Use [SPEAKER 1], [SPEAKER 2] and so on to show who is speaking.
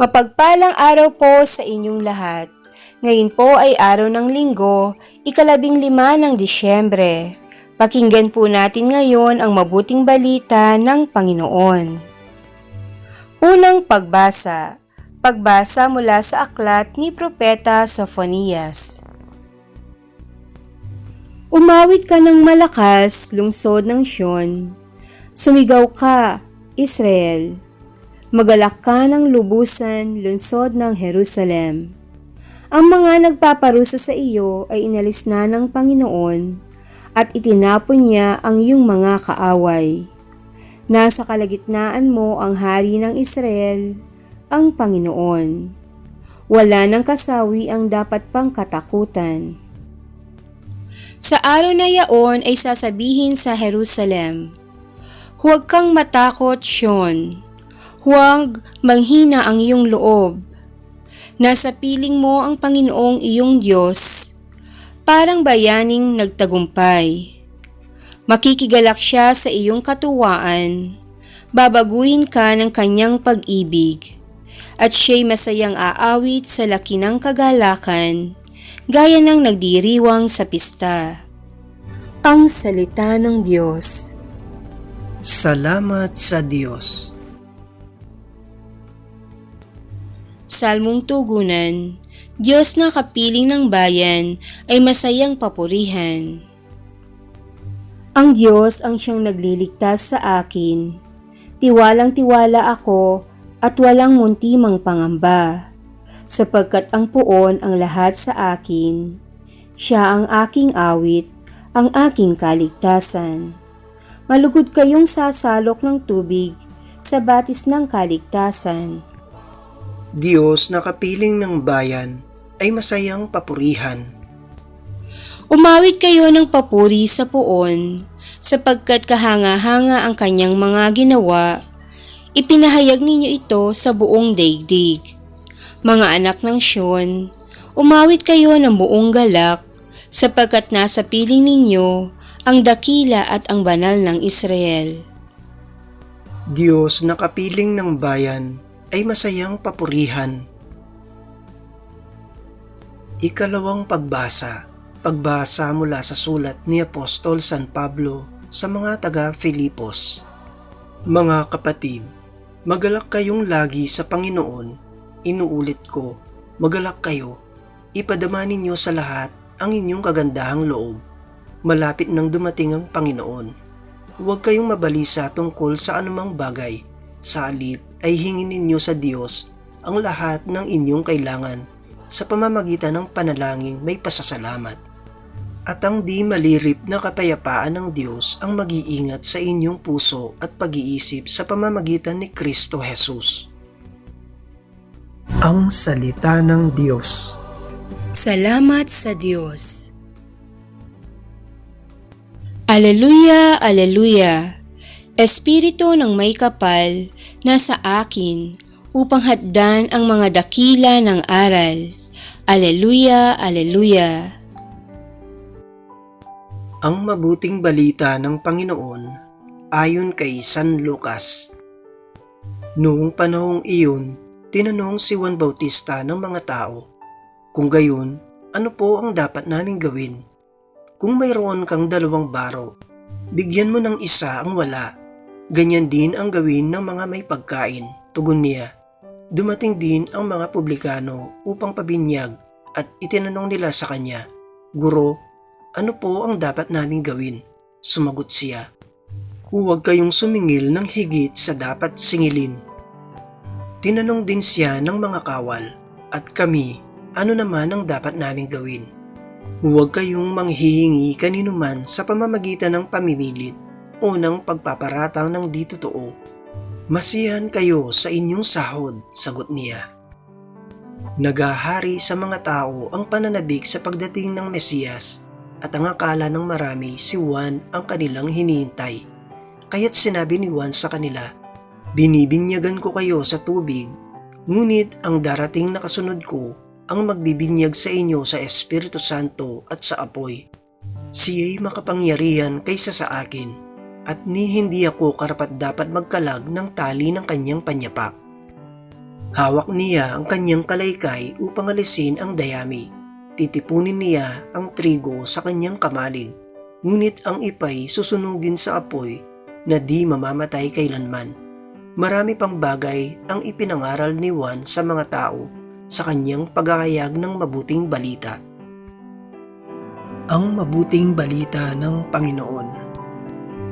[SPEAKER 1] Mapagpalang araw po sa inyong lahat. Ngayon po ay araw ng linggo, ikalabing lima ng Disyembre. Pakinggan po natin ngayon ang mabuting balita ng Panginoon. Unang pagbasa. Pagbasa mula sa aklat ni Propeta Sophonias. Umawit ka ng malakas, lungsod ng Sion. Sumigaw ka, Israel. Magalak ka ng lubusan, lungsod ng Jerusalem. Ang mga nagpaparusa sa iyo ay inalis na ng Panginoon at itinapon niya ang iyong mga kaaway. Nasa kalagitnaan mo ang hari ng Israel, ang Panginoon. Wala ng kasawi ang dapat pang katakutan. Sa araw na yaon ay sasabihin sa Jerusalem, Huwag kang matakot, Sion. Huwag manghina ang iyong loob. Nasa piling mo ang Panginoong iyong Diyos, parang bayaning nagtagumpay. Makikigalak siya sa iyong katuwaan, babaguhin ka ng kanyang pag-ibig, at siya'y masayang aawit sa laki ng kagalakan, gaya ng nagdiriwang sa pista. Ang Salita ng Diyos
[SPEAKER 2] Salamat sa Diyos.
[SPEAKER 1] Salmong Tugunan, Diyos na kapiling ng bayan ay masayang papurihan. Ang Diyos ang siyang nagliligtas sa akin. Tiwalang tiwala ako at walang muntimang pangamba. Sapagkat ang puon ang lahat sa akin. Siya ang aking awit, ang aking kaligtasan. Malugod kayong sasalok ng tubig sa batis ng kaligtasan.
[SPEAKER 2] Diyos na kapiling ng bayan ay masayang papurihan.
[SPEAKER 1] Umawit kayo ng papuri sa puon, sapagkat kahanga-hanga ang kanyang mga ginawa, ipinahayag ninyo ito sa buong daigdig. Mga anak ng Sion, umawit kayo ng buong galak, sapagkat nasa piling ninyo ang dakila at ang banal ng Israel.
[SPEAKER 2] Diyos na kapiling ng bayan ay masayang papurihan. Ikalawang pagbasa. Pagbasa mula sa sulat ni Apostol San Pablo sa mga taga Filipos. Mga kapatid, magalak kayong lagi sa Panginoon. Inuulit ko, magalak kayo. Ipadama ninyo sa lahat ang inyong kagandahang loob. Malapit nang dumating ang Panginoon. Huwag kayong mabalisa tungkol sa anumang bagay. Sa alip ay hingin ninyo sa Diyos ang lahat ng inyong kailangan sa pamamagitan ng panalangin may pasasalamat. At ang di malirip na kapayapaan ng Diyos ang mag-iingat sa inyong puso at pag-iisip sa pamamagitan ni Kristo Jesus. Ang Salita ng Diyos
[SPEAKER 1] Salamat sa Diyos. Aleluya, aleluya. Espiritu ng may kapal nasa akin upang haddan ang mga dakila ng aral. Aleluya, aleluya.
[SPEAKER 2] Ang mabuting balita ng Panginoon ayon kay San Lucas. Noong panahong iyon, tinanong si Juan Bautista ng mga tao, Kung gayon, ano po ang dapat naming gawin? Kung mayroon kang dalawang baro, bigyan mo ng isa ang wala. Ganyan din ang gawin ng mga may pagkain, tugon niya. Dumating din ang mga publikano upang pabinyag at itinanong nila sa kanya, Guro, ano po ang dapat naming gawin? Sumagot siya, Huwag kayong sumingil ng higit sa dapat singilin. Tinanong din siya ng mga kawal, at kami, ano naman ang dapat naming gawin? Huwag kayong manghihingi kanino man sa pamamagitan ng pamimilit o ng pagpaparataw ng di totoo. Masiyahan kayo sa inyong sahod, sagot niya. Nagahari sa mga tao ang pananabik sa pagdating ng Mesiyas at ang akala ng marami si Juan ang kanilang hinihintay. Kaya't sinabi ni Juan sa kanila, Binibinyagan ko kayo sa tubig, ngunit ang darating na kasunod ko ang magbibinyag sa inyo sa Espiritu Santo at sa apoy. Siya'y makapangyarihan kaysa sa akin, at ni hindi ako karapat dapat magkalag ng tali ng kanyang panyapak. Hawak niya ang kanyang kalaykay upang alisin ang dayami. Titipunin niya ang trigo sa kanyang kamalig. Ngunit ang ipay susunugin sa apoy na di mamamatay kailanman. Marami pang bagay ang ipinangaral ni Juan sa mga tao sa kanyang pagkakayag ng mabuting balita. Ang mabuting balita ng Panginoon.